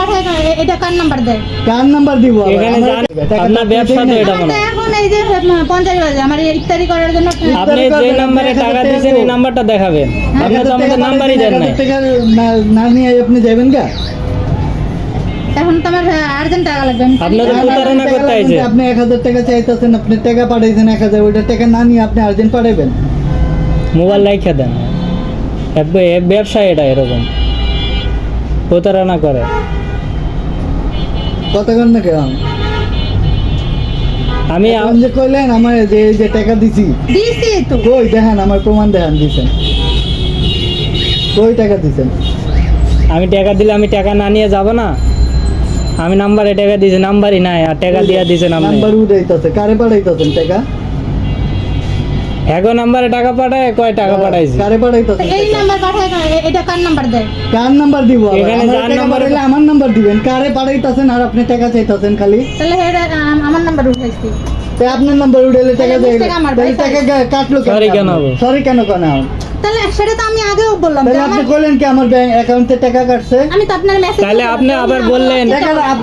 পাঠায় এটা কার নাম্বার দেয়? কার নাম্বার দিব এখানে টাকা আপনার আপনি ব্যবসা তো এটা মনে এখন এই যে আহ, পঞ্চাশ বাজে আমার ইফতারি করার জন্য আপনি যে করবেন, টাকা দিয়েছেন এই নাম্বারটা দেখাবেন। আপনি তো আমাদের নাম্বারই দেন নাই। এক হাজার টাকা না- না নিয়ে আপনি যাবেন গা? এখন তো আমার আর্জেন্ট টাকা লাগবে। তো না, না, প্রতারণা করতে লাগবে আপনি এক হাজার টাকা চাইতেছেন আপনি টাকা পাঠাইছেন এক হাজার ওইটা টাকা না নিয়ে আপনি আর্জেন্ট পাঠাবেন মোবাইল রাইখা দেন। ব্যবসা এটা এরকম। প্রতারণা করে। কতক্ষণ না কেমন আমি যে কইলেন আমার যে যে টাকা দিছি। দিছি তো। কই দেখেন আমার প্রমাণ দেখান দিছেন। কই টাকা দিছেন? আমি টাকা দিলে আমি টাকা না নিয়ে যাব না। আমি নাম্বারে টাকা দিয়েছি নাম্বারই নাই আর টাকা দিয়া দিছেন আপনি। নাম্বার উঠাইতেছে কারে পাঠাইতেছেন টাকা? এখন নাম্বারে টাকা পাঠায় কয় টাকা পাঠাইছি? কারে তো এই নাম্বার পাঠায় না, এটা কার নাম্বার দেয়? কার নাম্বার দিব? এখানে আমার যার নাম্বার- হলে আমার নাম্বার দিবেন। কারে পাঠাইতাছেন আর আপনি টাকা চাইতাছেন খালি? তাহলে এটা আমার নাম্বার উঠাইছি। তা আপনার নাম্বার টাকা দেয় তাহলে টাকা কাটলো Sorry কেন? সরি কেন কেন? তাহলে সেটা তো আমি আগেও বললাম। তাহলে আপনি আমার- কইলেন কি আমার ব্যাংক অ্যাকাউন্টে টাকা কাটছে? আমি তো আপনার মেসেজ তাহলে আপনি আবার বললেন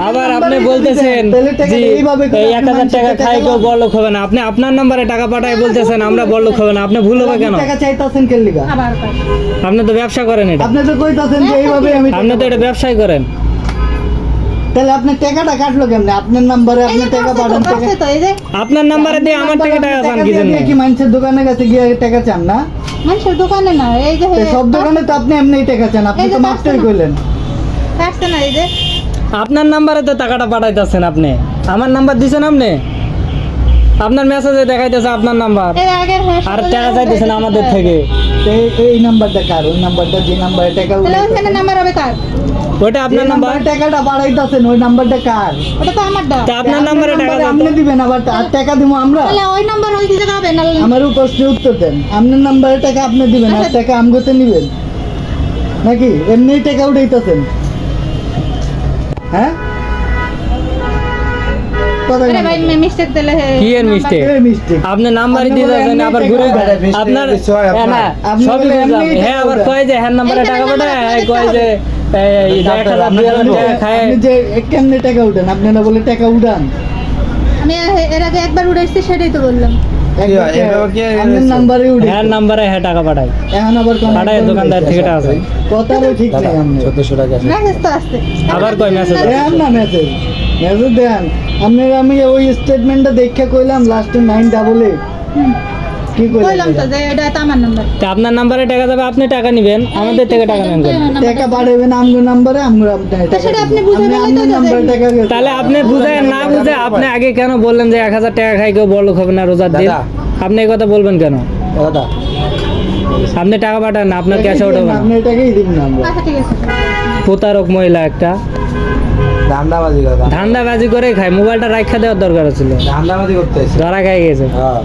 আবার আপনি বলতেছেন। জি এই এক আপনি হাজার টাকা খাই কেউ বড় লোক হবে না। আপনি আপনার নাম্বারে টাকা পাঠায় বলতেছেন আমরা বড় লোক হবে না। আপনি ভুল হবে কেন আপনি টাকা চাইতেছেন কে লিগা? আবার আপনি তো ব্যবসা করেন এটা। আপনি তো কইতাছেন যে এইভাবে আমি আপনি তো এটা ব্যবসায় করেন। তাহলে আপনি টাকাটা কাটলো কেমনে? আপনার নাম্বারে আপনি টাকা তো, পাঠান যে আপনার নাম্বারে দিয়ে আমার থেকে টাকা চান কি জন্য কি মানুষের দোকানে কাছে গিয়ে টাকা চান না? মানুষের দোকানে না এই যে সব দোকানে তো আপনি এমনি টাকা চান আপনি তো না। কইলেন। কাটছে না এই যে আপনার নাম্বারে তো টাকাটা পাঠাইতেছেন আপনি। আমার নাম্বার দিছেন আপনি? আপনার মেসেজে দেখাইতেছে আপনার নাম্বার। আর টাকা চাইতেছেন আমাদের থেকে। এই- এই নাম্বারটা কার? ওই নাম্বারটা যে নাম্বারে টাকা তাহলে ওইখানে নাম্বার হবে কার? ওটা আপনার নাম্বার টাকাটা পাঠাইতেছেন ওই নাম্বারটা কার? ওটা তো আমার দাও তা আপনার নাম্বারে টাকা দাও আপনি দিবেন আবার আর টাকা দিব আমরা? তাহলে ওই নাম্বার ওই দিতে হবে না আমার প্রশ্নে উত্তর দেন। আপনার নাম্বারে টাকা আপনি দিবেন আর আচ্ছা। টাকা আমগোতে নিবেন। নাকি? এমনি টাকা উঠাইতেছেন হ্যাঁ কথা আরে কেন? ভাই মিস্টেক দিলে কি এর নাম্বারই দিয়ে আবার ঘুরে আপনার বিষয় হ্যাঁ, সবই হ্যাঁ আবার কয় যে হ্যাঁ নাম্বারে টাকা পাঠায়? হ্যাঁ, কয় যে টাকা খায়। আপনি যে কেমনে টাকা উঠান? আপনারা বলে টাকা উঠান। আমি এর আগে একবার উড়াইছি সেটাই তো বললাম। একবার কি? এভাবে কি? আপনার নাম্বারে নাম্বারে টাকা পাঠায়। আবার কয় মেসেজ মেসেজ দেন। আপনার আমি ওই স্টেটমেন্টটা দেখে কইলাম লাস্টে নাইন ডাবল এইট কি কইলাম তো যে এটা আমার নাম্বার তা আপনার নাম্বারে টাকা যাবে আপনি টাকা নেবেন আমাদের থেকে টাকা? টাকা আমগো নাম্বারে আমগো আপনার সেটা আপনি নাম্বারে তাহলে আপনি বুঝে না বুঝে আপনি আগে কেন বললেন যে এক হাজার টাকা খাই কেউ বড় হবে না রোজার দিন? আপনি এই কথা বলবেন কেন? দাদা। আপনি টাকা পাঠান না আপনার ক্যাশে না টাকাই দিবেন আমরা। আচ্ছা ঠিক আছে। প্রতারক মহিলা একটা। ধান্দাবাজি করে খায় মোবাইলটা রাখা দেওয়ার দরকার ছিল। ধান্দাবাজি করতে ধরা খাই গেছে। হ্যাঁ।